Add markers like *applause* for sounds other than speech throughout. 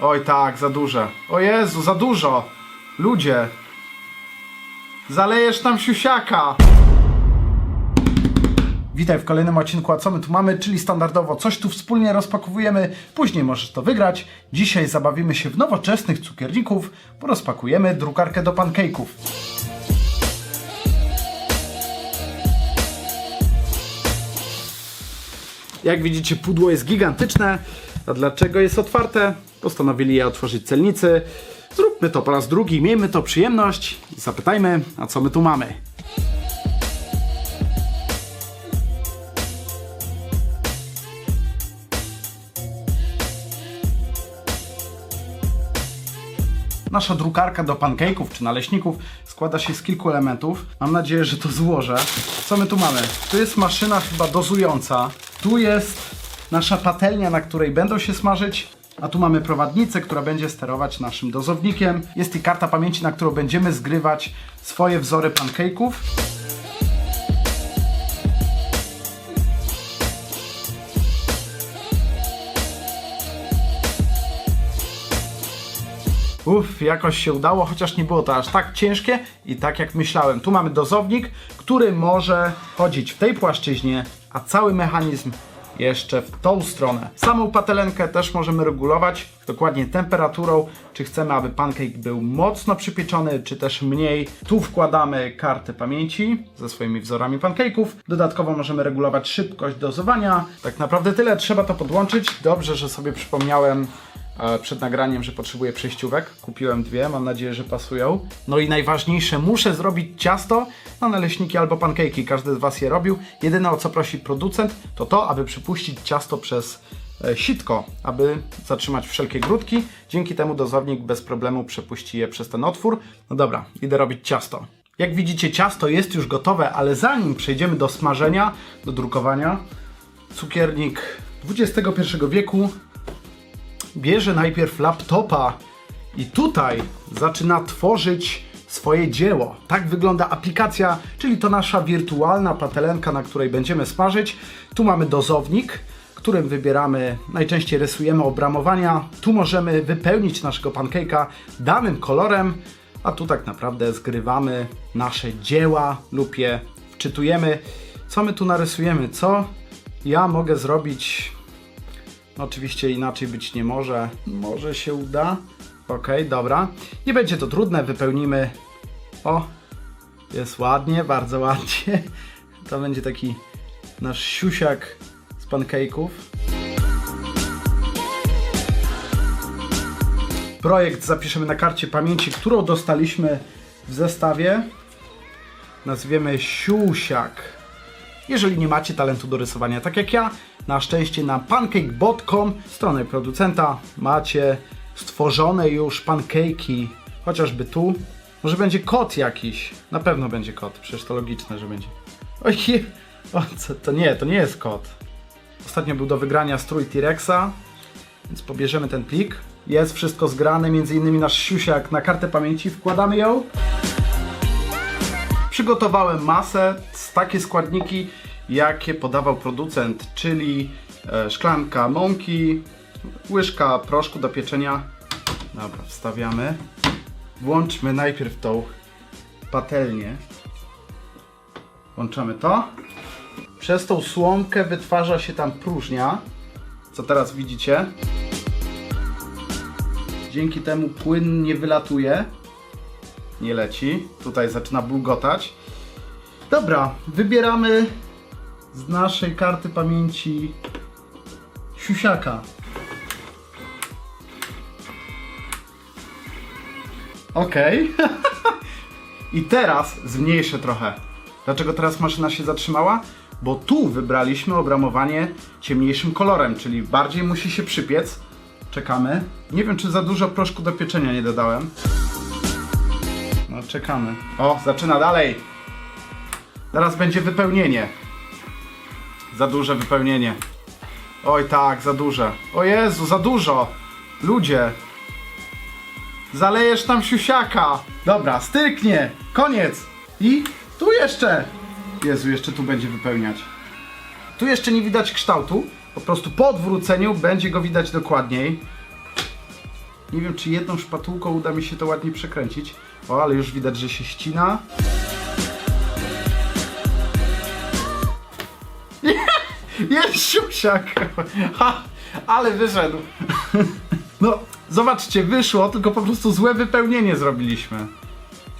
Oj tak, za duże. O Jezu, za dużo. Ludzie. Zalejesz nam siusiaka. Witaj w kolejnym odcinku, a co my tu mamy, czyli standardowo coś tu wspólnie rozpakowujemy, później możesz to wygrać. Dzisiaj zabawimy się w nowoczesnych cukierników, bo rozpakujemy drukarkę do pancake'ów. Jak widzicie, pudło jest gigantyczne. A dlaczego jest otwarte? Postanowili otworzyć celnicy. Zróbmy to po raz drugi, miejmy to przyjemność i zapytajmy, a co my tu mamy. Nasza drukarka do pancake'ów czy naleśników składa się z kilku elementów. Mam nadzieję, że to złożę. Co my tu mamy? Tu jest maszyna chyba dozująca. Tu jest nasza patelnia, na której będą się smażyć. A tu mamy prowadnicę, która będzie sterować naszym dozownikiem. Jest i karta pamięci, na którą będziemy zgrywać swoje wzory pancake'ów. Uff, jakoś się udało, chociaż nie było to aż tak ciężkie i tak jak myślałem. Tu mamy dozownik, który może chodzić w tej płaszczyźnie, a cały mechanizm jeszcze w tą stronę. Samą patelenkę też możemy regulować dokładnie temperaturą, czy chcemy, aby pancake był mocno przypieczony, czy też mniej. Tu wkładamy kartę pamięci ze swoimi wzorami pancake'ów. Dodatkowo możemy regulować szybkość dozowania. Tak naprawdę tyle, trzeba to podłączyć. Dobrze, że sobie przypomniałem przed nagraniem, że potrzebuję przejściówek. Kupiłem dwie, mam nadzieję, że pasują. No i najważniejsze, muszę zrobić ciasto na naleśniki albo pancake'i. Każdy z Was je robił. Jedyne o co prosi producent, to to, aby przypuścić ciasto przez e, sitko, aby zatrzymać wszelkie grudki. Dzięki temu dozownik bez problemu przepuści je przez ten otwór. No dobra, idę robić ciasto. Jak widzicie, ciasto jest już gotowe, ale zanim przejdziemy do smażenia, do drukowania, cukiernik XXI wieku bierze najpierw laptopa i tutaj zaczyna tworzyć swoje dzieło. Tak wygląda aplikacja, czyli to nasza wirtualna patelenka, na której będziemy smażyć. Tu mamy dozownik, którym wybieramy, najczęściej rysujemy obramowania. Tu możemy wypełnić naszego pancake'a danym kolorem, a tu tak naprawdę zgrywamy nasze dzieła lub je wczytujemy. Co my tu narysujemy? Co ja mogę zrobić Oczywiście inaczej być nie może. Może się uda. Ok, dobra. Nie będzie to trudne, wypełnimy. O, jest ładnie, bardzo ładnie. To będzie taki nasz siusiak z pancake'ów. Projekt zapiszemy na karcie pamięci, którą dostaliśmy w zestawie. Nazwiemy siusiak. Jeżeli nie macie talentu do rysowania, tak jak ja, na szczęście na pancakebot.com, stronę producenta, macie stworzone już pancake'i, chociażby tu. Może będzie kot jakiś. Na pewno będzie kot, przecież to logiczne, że będzie. Oj, o, co, to nie, to nie jest kot. Ostatnio był do wygrania strój T-Rexa, więc pobierzemy ten plik. Jest wszystko zgrane, między innymi nasz siusiak na kartę pamięci, wkładamy ją. Przygotowałem masę, z takie składniki, jakie podawał producent, czyli e, szklanka mąki, łyżka proszku do pieczenia. Dobra, wstawiamy. Włączmy najpierw tą patelnię. Włączamy to. Przez tą słomkę wytwarza się tam próżnia, co teraz widzicie. Dzięki temu płyn nie wylatuje nie leci. Tutaj zaczyna bulgotać. Dobra, wybieramy z naszej karty pamięci siusiaka. Ok. *laughs* I teraz zmniejszę trochę. Dlaczego teraz maszyna się zatrzymała? Bo tu wybraliśmy obramowanie ciemniejszym kolorem, czyli bardziej musi się przypiec. Czekamy. Nie wiem, czy za dużo proszku do pieczenia nie dodałem. Czekamy. O, zaczyna dalej. Teraz będzie wypełnienie. Za duże wypełnienie. Oj tak, za duże. O Jezu, za dużo. Ludzie. Zalejesz tam siusiaka. Dobra, styknie. Koniec. I tu jeszcze. Jezu, jeszcze tu będzie wypełniać. Tu jeszcze nie widać kształtu. Po prostu po odwróceniu będzie go widać dokładniej. Nie wiem, czy jedną szpatułką uda mi się to ładnie przekręcić. O, ale już widać, że się ścina. *laughs* Jest siusiak! *laughs* Ha, ale wyszedł. *laughs* No, zobaczcie, wyszło, tylko po prostu złe wypełnienie zrobiliśmy.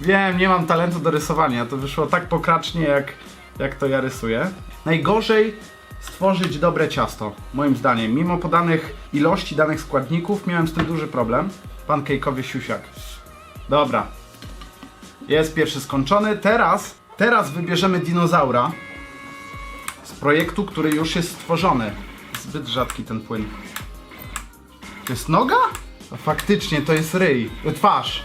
Wiem, nie mam talentu do rysowania, to wyszło tak pokracznie, jak, jak to ja rysuję. Najgorzej stworzyć dobre ciasto, moim zdaniem. Mimo podanych ilości danych składników, miałem z tym duży problem. Pancake'owy siusiak. Dobra. Jest pierwszy skończony. Teraz, teraz wybierzemy dinozaura z projektu, który już jest stworzony. Zbyt rzadki ten płyn. To jest noga? Faktycznie, to jest ryj. Twarz.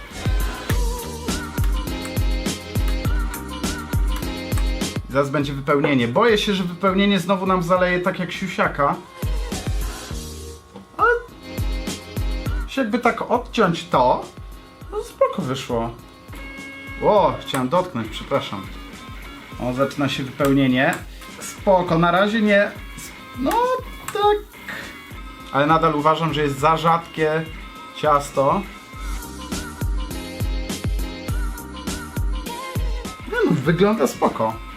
Zaraz będzie wypełnienie. Boję się, że wypełnienie znowu nam zaleje tak jak siusiaka. Ale... się Jakby tak odciąć to, no spoko wyszło. O, chciałem dotknąć, przepraszam. O, zaczyna się wypełnienie. Spoko, na razie nie... No, tak... Ale nadal uważam, że jest za rzadkie ciasto. No, wygląda spoko.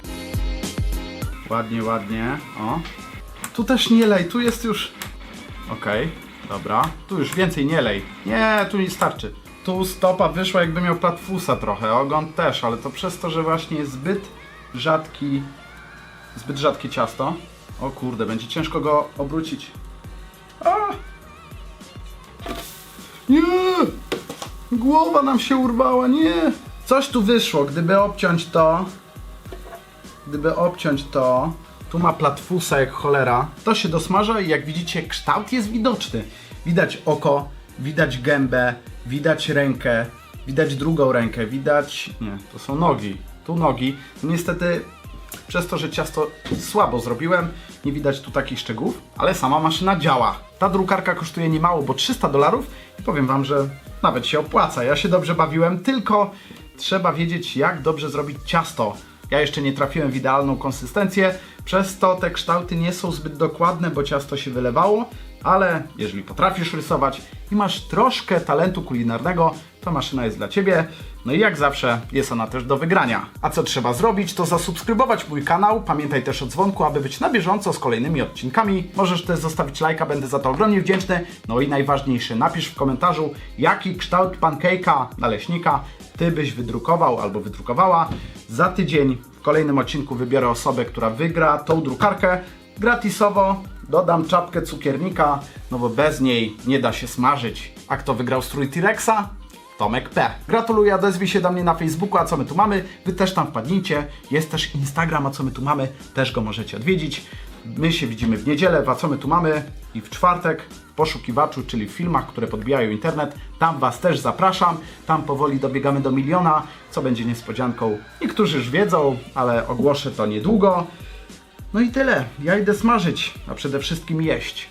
Ładnie, ładnie. O. Tu też nie lej, tu jest już... Okej, dobra. Tu już więcej nie lej. Nie, tu nie starczy. Tu stopa wyszła jakby miał platfusa trochę, ogon też, ale to przez to, że właśnie jest zbyt rzadki... Zbyt rzadkie ciasto. O kurde, będzie ciężko go obrócić. A! Nie! Głowa nam się urwała, nie! Coś tu wyszło, gdyby obciąć to, gdyby obciąć to, tu ma platfusa jak cholera, to się dosmaża i jak widzicie kształt jest widoczny. Widać oko, widać gębę, widać rękę, widać drugą rękę, widać... nie, to są nogi. Tu nogi. Niestety przez to, że ciasto słabo zrobiłem, nie widać tu takich szczegółów, ale sama maszyna działa. Ta drukarka kosztuje niemało, bo 300 dolarów i powiem Wam, że nawet się opłaca. Ja się dobrze bawiłem, tylko trzeba wiedzieć, jak dobrze zrobić ciasto. Ja jeszcze nie trafiłem w idealną konsystencję, przez to te kształty nie są zbyt dokładne, bo ciasto się wylewało, ale jeżeli potrafisz rysować i masz troszkę talentu kulinarnego, to maszyna jest dla Ciebie. No i jak zawsze jest ona też do wygrania. A co trzeba zrobić, to zasubskrybować mój kanał. Pamiętaj też o dzwonku, aby być na bieżąco z kolejnymi odcinkami. Możesz też zostawić lajka, będę za to ogromnie wdzięczny. No i najważniejsze, napisz w komentarzu, jaki kształt pancake'a naleśnika Ty byś wydrukował albo wydrukowała. Za tydzień w kolejnym odcinku wybiorę osobę, która wygra tą drukarkę gratisowo. Dodam czapkę cukiernika, no bo bez niej nie da się smażyć. A kto wygrał strój T-Rexa? Tomek P. Gratuluję, odezwij się do mnie na Facebooku, a co my tu mamy? Wy też tam wpadnijcie. Jest też Instagram, a co my tu mamy? Też go możecie odwiedzić. My się widzimy w niedzielę, w a co my tu mamy? I w czwartek w poszukiwaczu, czyli w filmach, które podbijają internet. Tam Was też zapraszam. Tam powoli dobiegamy do miliona, co będzie niespodzianką. Niektórzy już wiedzą, ale ogłoszę to niedługo. No i tyle. Ja idę smażyć, a przede wszystkim jeść.